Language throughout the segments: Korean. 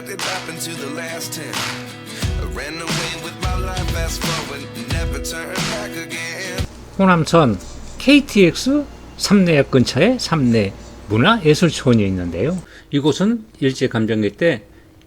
myself wondering uh, what did happen to the last ten. I ran away with my life, fast forward, never turn back again. 호남선 KTX 삼내역 근처에 삼내 문화예술촌이 있는데요. 이곳은 일제감정기 때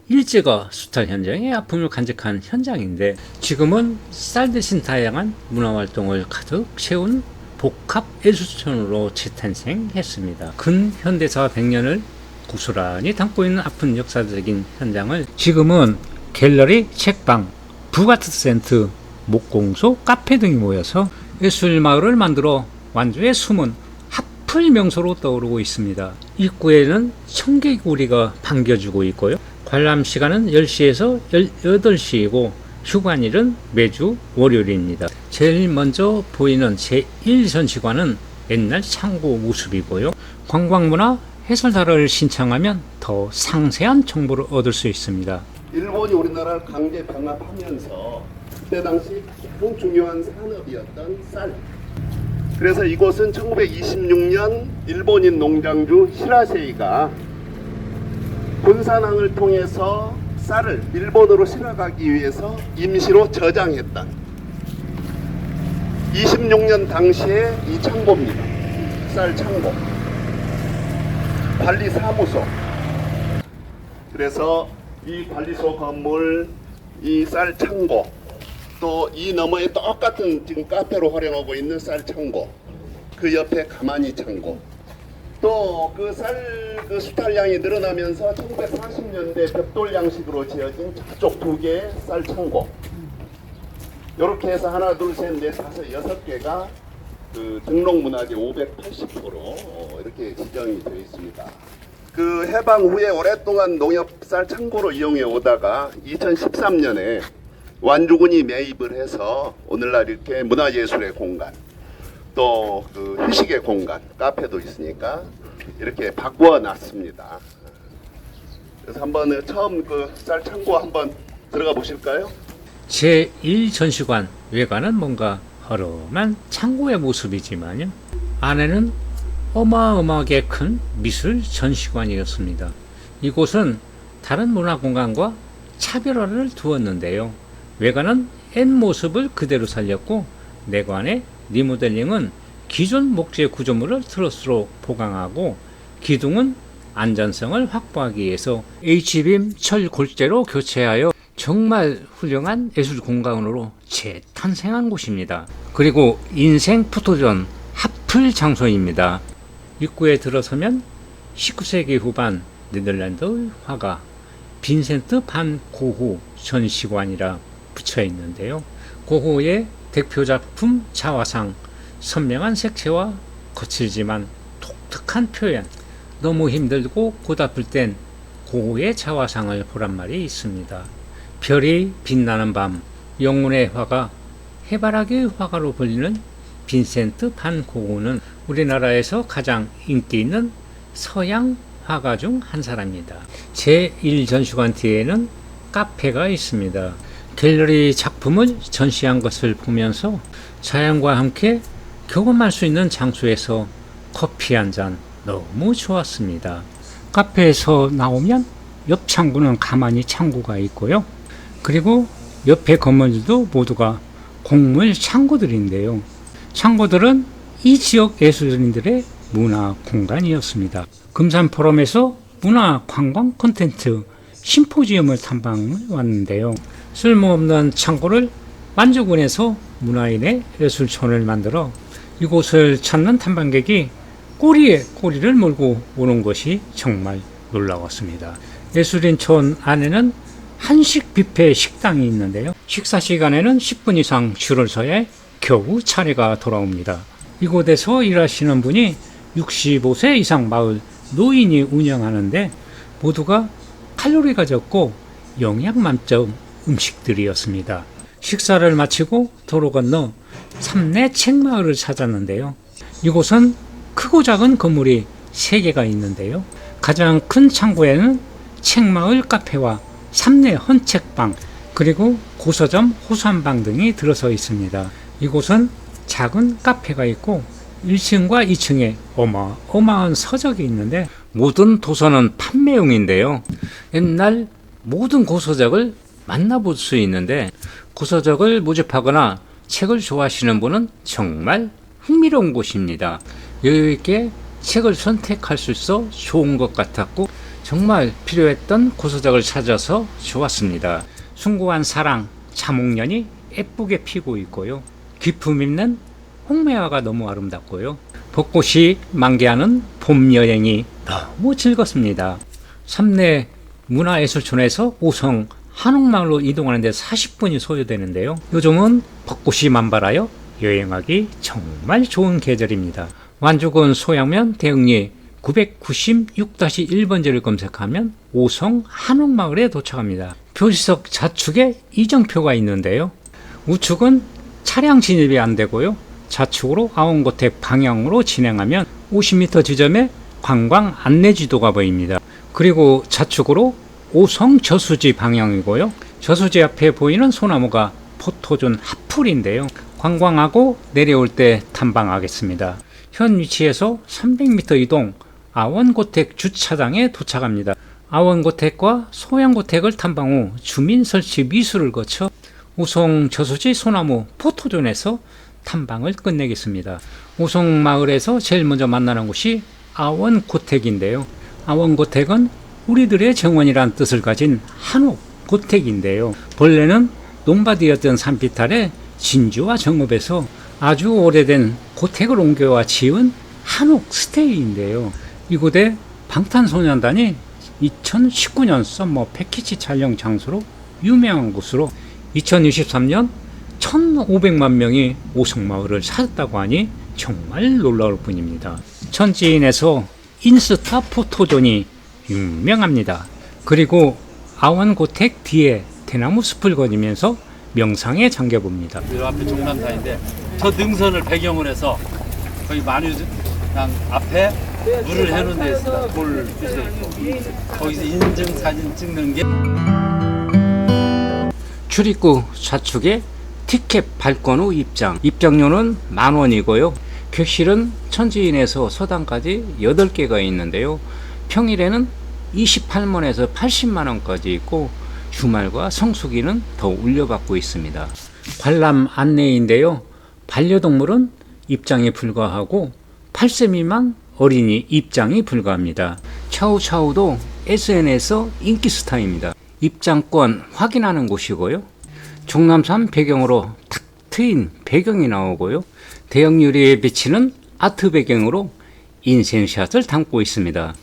일제가 수탈 현장에 아픔을 간직한 현장인데 지금은 쌀 대신 다양한 문화활동을 가득 채운 복합 예술촌으로 재탄생했습니다. 근현대사 100년을 고스란히 담고 있는 아픈 역사적인 현장을 지금은 갤러리, 책방, 부가트 센터, 목공소, 카페 등이 모여서 예술 마을을 만들어 완주의 숨은 하플 명소로 떠오르고 있습니다. 입구에는 청개구리가 반겨주고 있고요. 관람 시간은 10시에서 18시이고 휴관일은 매주 월요일입니다. 제일 먼저 보이는 제1전시관은 옛날 창고 모습이고요. 관광문화 해설사를 신청하면 더 상세한 정보를 얻을 수 있습니다. 일본이 우리나라를 강제 병합하면서 그때 당시 가장 중요한 산업이었던 쌀. 그래서 이곳은 1926년 일본인 농장주 히라세이가 군산항을 통해서 쌀을 일본으로 실어가기 위해서 임시로 저장했던 26년 당시에 이 창고입니다. 쌀 창고. 관리 사무소. 그래서 이 관리소 건물, 이 쌀 창고, 또 이 너머에 똑같은 지금 카페로 활용하고 있는 쌀 창고, 그 옆에 가마니 창고, 또 그쌀그 수탈량이 늘어나면서 1940년대 벽돌 양식으로 지어진 저쪽 두 개의 쌀 창고. 이렇게 해서 하나, 둘, 셋, 넷, 다섯, 여섯 개가 그 등록문화재 580호로 어, 이렇게 지정이 되어 있습니다. 그 해방 후에 오랫동안 농협쌀 창고로 이용해 오다가 2013년에 완주군이 매입을 해서 오늘날 이렇게 문화예술의 공간 또 그 휴식의 공간 카페도 있으니까 이렇게 바꾸어 놨습니다. 그래서 한번 처음 그 쌀 창고 한번 들어가 보실까요? 제1 전시관 외관은 뭔가 허름한 창고의 모습이지만요. 안에는 어마어마하게 큰 미술 전시관이었습니다. 이곳은 다른 문화 공간과 차별화를 두었는데요. 외관은 옛 모습을 그대로 살렸고 내관의 리모델링은 기존 목재 구조물을 트러스로 보강하고 기둥은 안전성을 확보하기 위해서 H빔 철 골재로 교체하여 정말 훌륭한 예술 공간으로 재탄생한 곳입니다. 그리고 인생 포토전 하플 장소입니다. 입구에 들어서면 19세기 후반 네덜란드 화가 빈센트 반 고흐 전시관이라 붙여 있는데요. 고흐의 대표 작품 자화상 선명한 색채와 거칠지만 독특한 표현 너무 힘들고 고달플 땐 고흐의 자화상을 보란 말이 있습니다. 별이 빛나는 밤 영혼의 화가 해바라기 화가로 불리는 빈센트 반 고흐는 우리나라에서 가장 인기 있는 서양 화가 중 한 사람입니다. 제1전시관 뒤에는 카페가 있습니다. 갤러리 작품을 전시한 것을 보면서 자연과 함께 경험할 수 있는 장소에서 커피 한 잔 너무 좋았습니다. 카페에서 나오면 옆 창구는 가만히 창고가 있고요. 그리고 옆에 건물들도 모두가 곡물 창고들인데요. 창고들은 이 지역 예술인들의 문화 공간이었습니다. 금산 포럼에서 문화 관광 콘텐츠 심포지엄을 탐방을 왔는데요. 쓸모없는 창고를 만주군에서 문화인의 예술촌을 만들어 이곳을 찾는 탐방객이 꼬리에 꼬리를 몰고 오는 것이 정말 놀라웠습니다. 예술인촌 안에는 한식 뷔페 식당이 있는데요. 식사 시간에는 10분 이상 줄을 서야 겨우 차례가 돌아옵니다. 이곳에서 일하시는 분이 65세 이상 마을 노인이 운영하는데 모두가 칼로리가 적고 영양 만점 음식들이었습니다. 식사를 마치고 도로 건너 삼내 책마을을 찾았는데요. 이곳은 크고 작은 건물이 3개가 있는데요. 가장 큰 창고에는 책마을 카페와 삼내 헌책방 그리고 고서점 호수한방 등이 들어서 있습니다. 이곳은 작은 카페가 있고 1층과 2층에 어마어마한 서적이 있는데 모든 도서는 판매용인데요. 옛날 모든 고서적을 만나볼 수 있는데 고서적을 모집하거나 책을 좋아하시는 분은 정말 흥미로운 곳입니다. 여유 있게 책을 선택할 수 있어 좋은 것 같았고 정말 필요했던 고서적을 찾아서 좋았습니다. 숭고한 사랑, 자목련이 예쁘게 피고 있고요. 기품 있는 홍매화가 너무 아름답고요. 벚꽃이 만개하는 봄 여행이 너무 즐겁습니다. 삼내 문화예술촌에서 오성 한옥마을로 이동하는데 40분이 소요되는데요. 요즘은 벚꽃이 만발하여 여행하기 정말 좋은 계절입니다. 완주군 소양면 대흥리 996-1번지를 검색하면 오성 한옥마을에 도착합니다. 표지석 좌측에 이정표가 있는데요. 우측은 차량 진입이 안 되고요. 좌측으로 아원고택 방향으로 진행하면 50m 지점에 관광 안내 지도가 보입니다. 그리고 좌측으로 오성 저수지 방향이고요. 저수지 앞에 보이는 소나무가 포토존 하풀인데요. 관광하고 내려올 때 탐방하겠습니다. 현 위치에서 300m 이동 아원고택 주차장에 도착합니다. 아원고택과 소양고택을 탐방 후 주민 설치 미술을 거쳐 우송 저수지 소나무 포토존에서 탐방을 끝내겠습니다. 우송 마을에서 제일 먼저 만나는 곳이 아원고택인데요. 아원고택은 우리들의 정원이란 뜻을 가진 한옥 고택인데요. 본래는 농바디였던 산비탈에 진주와 정읍에서 아주 오래된 고택을 옮겨와 지은 한옥 스테이인데요. 이곳에 방탄소년단이 2019년 썸머 패키지 촬영 장소로 유명한 곳으로 2023년 1,500만 명이 오성마을을 찾았다고 하니 정말 놀라울 뿐입니다. 천지인에서 인스타 포토존이 유명합니다. 그리고 아원고택 뒤에 대나무 숲을 거니면서 명상에 잠겨 봅니다. 그 앞에 종남산인데 저 능선을 배경으로 해서 거기 만유장 앞에 물을 해놓은 데 있습니다. 돌 거기서 인증 사진 찍는 게 출입구 좌측에 티켓 발권 후 입장. 입장료는 만 원이고요. 객실은 천지인에서 서당까지 8개가 있는데요. 평일에는 28만원에서 80만 원까지 있고 주말과 성수기는 더 울려받고 있습니다. 관람 안내인데요. 반려동물은 입장이 불가하고 8세 미만 어린이 입장이 불가합니다. 차우차우도 SNS에서 인기 스타입니다. 입장권 확인하는 곳이고요. 종남산 배경으로 탁 트인 배경이 나오고요. 대형 유리에 비치는 아트 배경으로 인생샷을 담고 있습니다.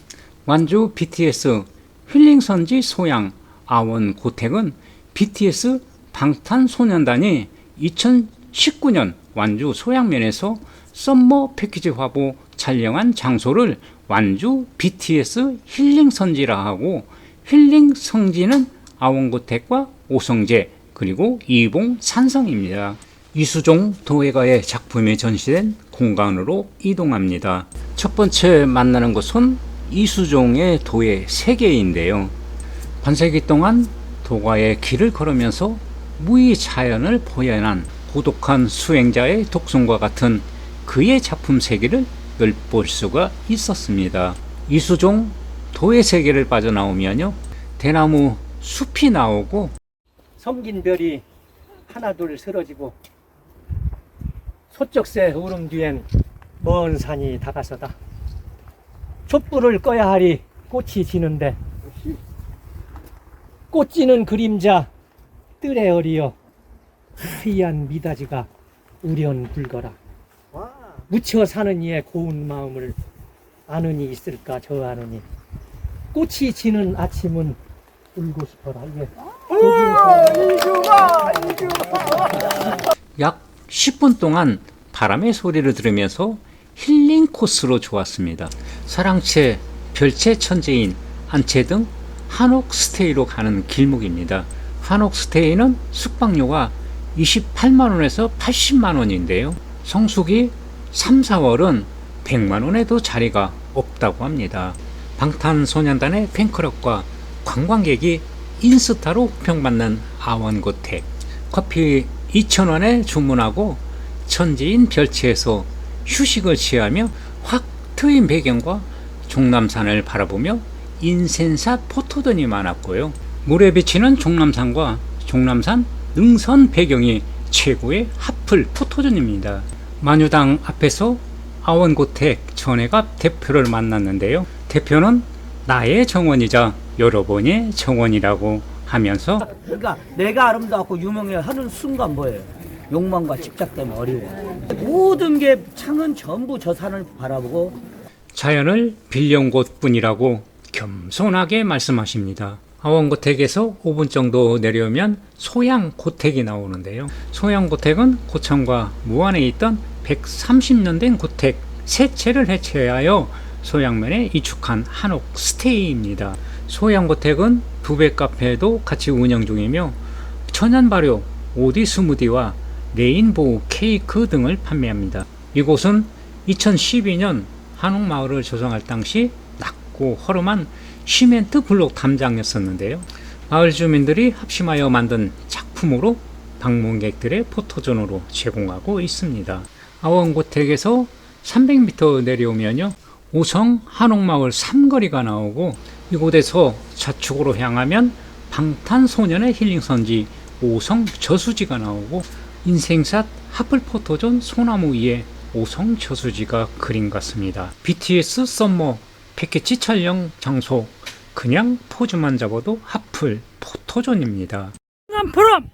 완주 BTS 힐링선지 소양 아원 고택은 BTS 방탄소년단이 2019년 완주 소양면에서 썸머 패키지 화보 촬영한 장소를 완주 BTS 힐링선지라 하고 힐링 성지는 아원고택과 오성재 그리고 이봉 산성입니다. 이수종 도예가의 작품이 전시된 공간으로 이동합니다. 첫 번째 만나는 곳은 이수종의 도예 세계인데요. 반세기 동안 도가의 길을 걸으면서 무의 자연을 보연한 고독한 수행자의 독성과 같은 그의 작품 세계를 엿볼 수가 있었습니다. 이수종 도의 세계를 빠져나오면요. 대나무 숲이 나오고 섬긴 별이 하나둘 쓰러지고 소쩍새 울음 뒤엔 먼 산이 다가서다. 촛불을 꺼야 하리 꽃이 지는데 꽃 지는 그림자 뜰에 어리여 하얀 미다지가 우련 붉어라. 묻혀 사는 이의 고운 마음을 아는 이 있을까 저 아느니 꽃이 지는 아침은 울고 싶어라. 이게 약 10분 동안 바람의 소리를 들으면서 힐링 코스로 좋았습니다. 사랑채, 별채 천재인, 안채 등 한옥 스테이로 가는 길목입니다. 한옥 스테이는 숙박료가 28만 원에서 80만 원인데요. 성수기 3, 4월은 100만 원에도 자리가 없다고 합니다. 방탄소년단의 팬클럽과 관광객이 인스타로 호평받는 아원고택 커피 2,000원에 주문하고 천지인 별채에서 휴식을 취하며 확 트인 배경과 종남산을 바라보며 인센샷 포토존이 많았고요. 물에 비치는 종남산과 종남산 능선 배경이 최고의 하플 포토존입니다. 만유당 앞에서 아원고택 전해갑 대표를 만났는데요. 대표는 나의 정원이자 여러분의 정원이라고 하면서 그러니까 내가 아름답고 유명해 하는 순간 뭐예요? 욕망과 집착 때문에 어려워. 모든 게 창은 전부 저 산을 바라보고 자연을 빌려온 곳뿐이라고 겸손하게 말씀하십니다. 아원고택에서 5분 정도 내려오면 소양고택이 나오는데요. 소양고택은 고창과 무안에 있던 130년 된 고택 세 채를 해체하여 소양면에 이축한 한옥 스테이입니다. 소양고택은 두배 카페도 같이 운영 중이며 천연 발효 오디 스무디와 레인보우 케이크 등을 판매합니다. 이곳은 2012년 한옥마을을 조성할 당시 낮고 허름한 시멘트 블록 담장이었었는데요. 마을 주민들이 합심하여 만든 작품으로 방문객들의 포토존으로 제공하고 있습니다. 아원고택에서 300m 내려오면요. 오성 한옥마을 삼거리가 나오고 이곳에서 좌측으로 향하면 방탄소년의 힐링선지 오성 저수지가 나오고 인생샷 하플 포토존 소나무 위에 오성 저수지가 그림 같습니다. BTS 썸머 패키지 촬영 장소. 그냥 포즈만 잡아도 하플 포토존입니다. 프롬